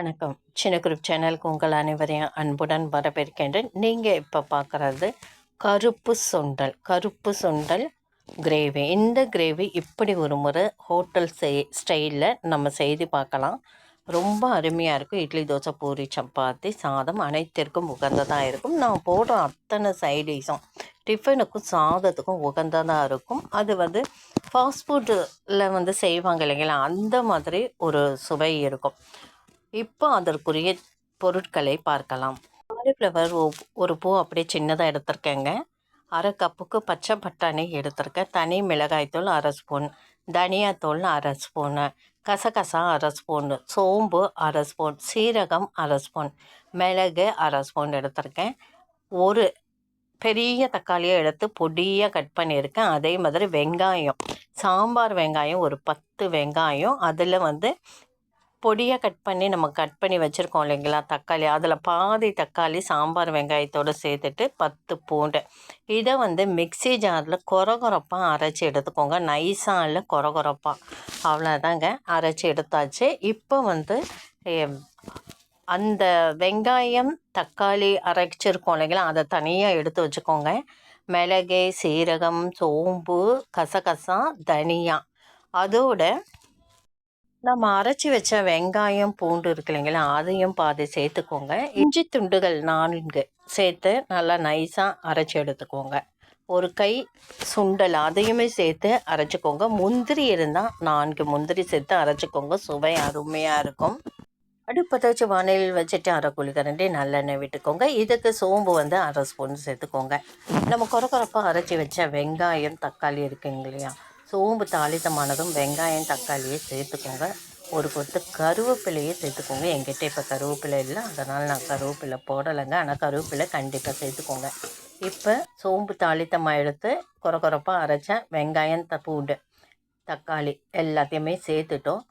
வணக்கம். சின்ன குரூப் சேனலுக்கு உங்கள் அனைவரையும் அன்புடன் வரவேற்கின்றேன். நீங்கள் இப்போ பார்க்குறது கருப்பு சுண்டல் கருப்பு சுண்டல் கிரேவி இந்த கிரேவி இப்படி ஒரு முறை ஹோட்டல் செய் ஸ்டைலில் நம்ம செய்து பார்க்கலாம். ரொம்ப அருமையாக இருக்கும். இட்லி தோசை பூரி சப்பாத்தி சாதம் அனைத்திற்கும் உகந்ததாக இருக்கும். நான் போடுற அத்தனை சைடிஷும் டிஃபனுக்கும் சாதத்துக்கும் உகந்ததாக இருக்கும். அது வந்து ஃபாஸ்ட் ஃபுட்டில் வந்து செய்வாங்க இல்லைங்களா? அந்த மாதிரி ஒரு சுவை இருக்கும். இப்போ அதற்குரிய பொருட்களை பார்க்கலாம். காலிஃப்ளவர் ஒரு பூ அப்படியே சின்னதாக எடுத்திருக்கேங்க. அரை கப்புக்கு பச்சை பட்டாணி எடுத்திருக்கேன். தனி மிளகாய்த்தூள் அரை ஸ்பூன் தனியாத்தூள் அரை ஸ்பூனு கசகசா அரை ஸ்பூன் சோம்பு அரை ஸ்பூன் சீரகம் அரை ஸ்பூன் மிளகு அரை ஸ்பூன் எடுத்திருக்கேன். ஒரு பெரிய தக்காளியை எடுத்து பொடியாக கட் பண்ணியிருக்கேன். அதே மாதிரி வெங்காயம் சாம்பார் வெங்காயம் ஒரு பத்து வெங்காயம் அதில் வந்து பொடியாக கட் பண்ணி நம்ம கட் பண்ணி வச்சுருக்கோம் இல்லைங்களா? தக்காளி. அதில் பாதி தக்காளி சாம்பார் வெங்காயத்தோடு சேர்த்துட்டு பத்து பூண்டு. இதை வந்து மிக்சி ஜாரில் குறகுறப்பாக அரைச்சி எடுத்துக்கோங்க. நைஸாக இல்லை குறகுறப்பாக அவ்வளோதாங்க அரைச்சி எடுத்தாச்சு. இப்போ வந்து அந்த வெங்காயம் தக்காளி அரைச்சிருக்கோம் இல்லைங்களா? அதை தனியாக எடுத்து வச்சுக்கோங்க. மிளகு சீரகம் சோம்பு கசகசா தனியா. அதோட நம்ம அரைச்சி வச்ச வெங்காயம் பூண்டு இருக்கு இல்லைங்களா? அதையும் பாதி சேர்த்துக்கோங்க. இஞ்சி துண்டுகள் நான்கு சேர்த்து நல்லா நைஸாக அரைச்சி எடுத்துக்கோங்க. ஒரு கை சுண்டல் அதையுமே சேர்த்து அரைச்சிக்கோங்க. முந்திரி இருந்தால் நான்கு முந்திரி சேர்த்து அரைச்சிக்கோங்க. சுவை அருமையாக இருக்கும். அடுப்பை வச்சு வானிலையில் வச்சுட்டு அரை குளிக்கரண்டி நல்லெண்ணெய் விட்டுக்கோங்க. இதுக்கு சோம்பு வந்து அரை ஸ்பூன் சேர்த்துக்கோங்க. நம்ம குறை குறைப்பாக அரைச்சி வச்ச வெங்காயம் தக்காளி இருக்குங்க இல்லையா? சோம்பு தாளித்தமானதும் வெங்காயம் தக்காளியை சேர்த்துக்கோங்க. ஒரு கொத்து கருவேப்பிலையே சேர்த்துக்கோங்க. எங்கிட்ட இப்போ கருவேப்பிலை இல்லை. அதனால் நான் கருவேப்பிலை போடலைங்க. ஆனால் கருவேப்பிலை கண்டிப்பாக சேர்த்துக்கோங்க. இப்போ சோம்பு தாளித்தமாக எடுத்து குறை குறைப்பாக அரைச்சேன். வெங்காயம் த பூண்டு தக்காளி எல்லாத்தையுமே சேர்த்துட்டோம்.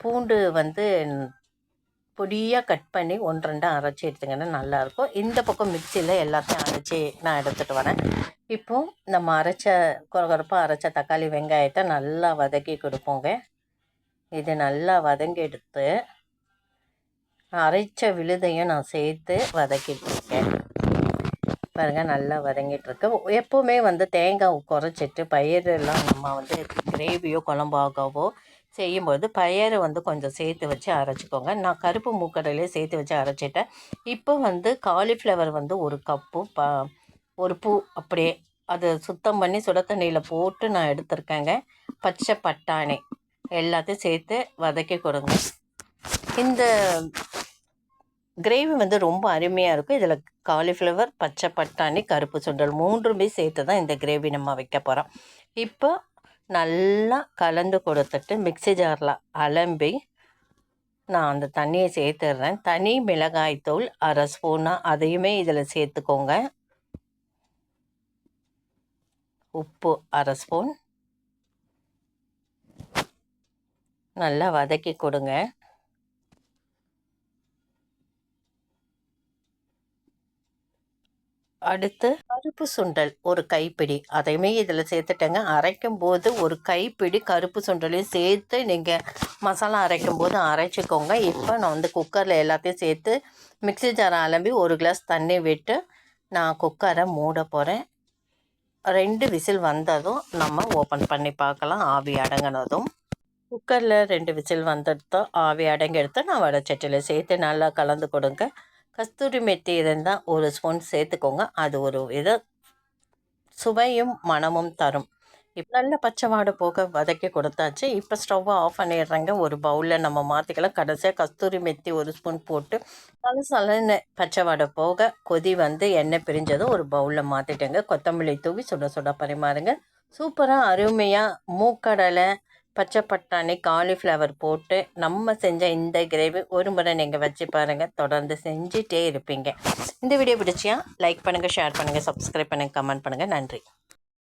பூண்டு வந்து பொடியாக கட் பண்ணி ஒன்று ரெண்டாக அரைச்சி எடுத்துங்கன்னா நல்லாயிருக்கும். இந்த பக்கம் மிக்சியில் எல்லாத்தையும் அரைச்சி நான் எடுத்துகிட்டு வரேன். இப்போது நம்ம அரைச்ச குறகுறப்பாக அரைச்ச தக்காளி வெங்காயத்தை நல்லா வதக்கி கொடுப்போங்க. இது நல்லா வதங்கி எடுத்து அரைச்ச விழுதையும் நான் சேர்த்து வதக்கிட்டுருக்கேன். பாருங்கள் நல்லா வதங்கிட்டுருக்கு. எப்போவுமே வந்து தேங்காய் குறைச்சிட்டு பயிரெல்லாம் நம்ம வந்து கிரேவியோ குழம்பாகவோ செய்யும்போது பயரை வந்து கொஞ்சம் சேர்த்து வச்சு அரைச்சிக்கோங்க. நான் கருப்பு மூக்கடையிலே சேர்த்து வச்சு அரைச்சிட்டேன். இப்போ வந்து காலிஃப்ளவர் வந்து ஒரு கப்பு ப ஒரு பூ அப்படியே அதை சுத்தம் பண்ணி சுட தண்ணியில் போட்டு நான் எடுத்திருக்கேங்க. பச்சை பட்டாணி எல்லாத்தையும் சேர்த்து வதக்கி கொடுங்க. இந்த கிரேவி வந்து ரொம்ப அருமையாக இருக்கும். இதில் காலிஃப்ளவர் பச்சை பட்டாணி கருப்பு சுண்டல் மூன்றுமே சேர்த்து தான் இந்த கிரேவி நம்ம வைக்க போகிறோம் இப்போ நல்லா கலந்து கொடுத்துட்டு மிக்சி ஜாரில் அலம்பி நான் அந்த தண்ணியை சேர்த்துடுறேன். தனி மிளகாய் தூள் அரை ஸ்பூனாக அதையுமே இதில் சேர்த்துக்கோங்க. உப்பு அரை ஸ்பூன். நல்லா வதக்கி கொடுங்க. அடுத்து கருப்பு சுண்டல் ஒரு கைப்பிடி. அதையுமே இதில் சேர்த்துட்டேங்க. அரைக்கும் போது ஒரு கைப்பிடி கருப்பு சுண்டலையும் சேர்த்து நீங்கள் மசாலா அரைக்கும் போது அரைச்சிக்கோங்க. இப்போ நான் வந்து குக்கரில் எல்லாத்தையும் சேர்த்து மிக்சி ஜாரை அலம்பி ஒரு கிளாஸ் தண்ணி விட்டு நான் குக்கரை மூட போகிறேன் ரெண்டு விசில் வந்ததும் நம்ம ஓப்பன் பண்ணி பார்க்கலாம். ஆவி அடங்கினதும். குக்கரில் ரெண்டு விசில் வந்ததும் ஆவி அடங்கி எடுத்து நான் வடச்சட்டியில் சேர்த்து நல்லா கலந்து கொடுங்க. கஸ்தூரி மெத்தி இருந்தால் ஒரு ஸ்பூன் சேர்த்துக்கோங்க அது ஒரு வித சுவையும் மனமும் தரும். இப்போ நல்ல பச்சை வாடை போக வதக்கி கொடுத்தாச்சு. இப்போ ஸ்டவ்வை ஆஃப் பண்ணிடுறேங்க. ஒரு பவுலில் நம்ம மாற்றிக்கலாம் கடைசியாக கஸ்தூரி மெத்தி ஒரு ஸ்பூன் போட்டு நல்ல சலன பச்சை வாடை போக கொதி வந்து எண்ணெய் பிரிஞ்சதும் ஒரு பவுலில் மாற்றிட்டேங்க கொத்தமல்லி தூவி சுட சுட பரிமாறுங்க. சூப்பராக அருமையாக மூக்கடலை பச்சை பட்டாணி காலிஃப்ளவர் போட்டு நம்ம செஞ்ச இந்த கிரேவி ஒரு முறை நீங்கள் வச்சு பாருங்கள் தொடர்ந்து செஞ்சிட்டே இருப்பீங்க. இந்த வீடியோ பிடிச்சியா? லைக் பண்ணுங்கள் ஷேர் பண்ணுங்கள் சப்ஸ்கிரைப் பண்ணுங்கள் கமெண்ட் பண்ணுங்கள் நன்றி.